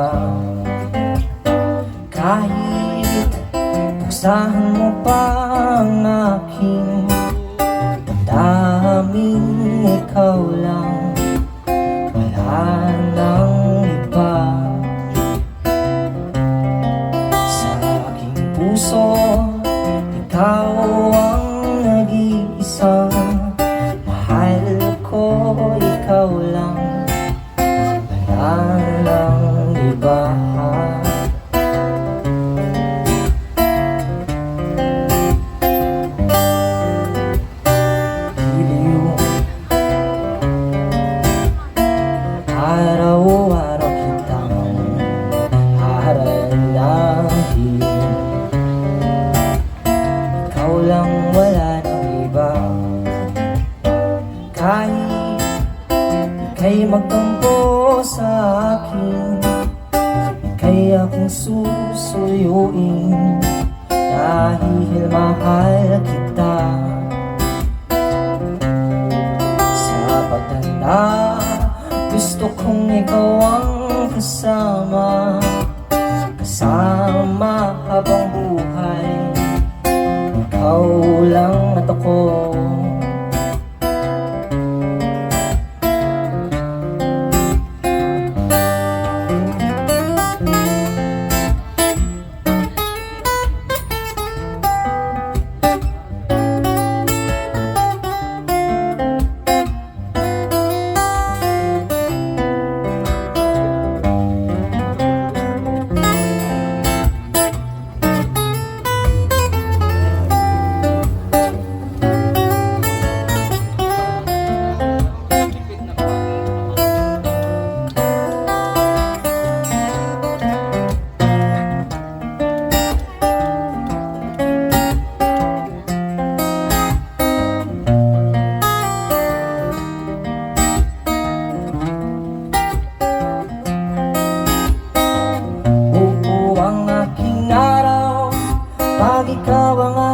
ba? Kahit buksahan mo pa ang aking damdamin Ikaw lang, wala nang iba. Sa aking puso, ikaw ang nag-iisang Mahal ko, ikaw lang, wala wala nang iba. Kahit ika'y magtampo sa akin Ika'y akong susuyuin. Dahil mahal kita. Sa pagtanda Gusto kong ikaw ang kasama. Kasama habang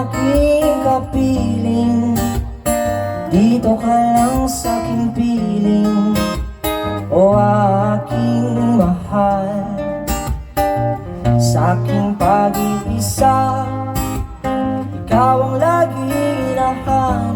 aking kapiling Dito ka lang sa aking piling O aking mahal. Sa aking pag-iisa Ikaw ang lagi nahanap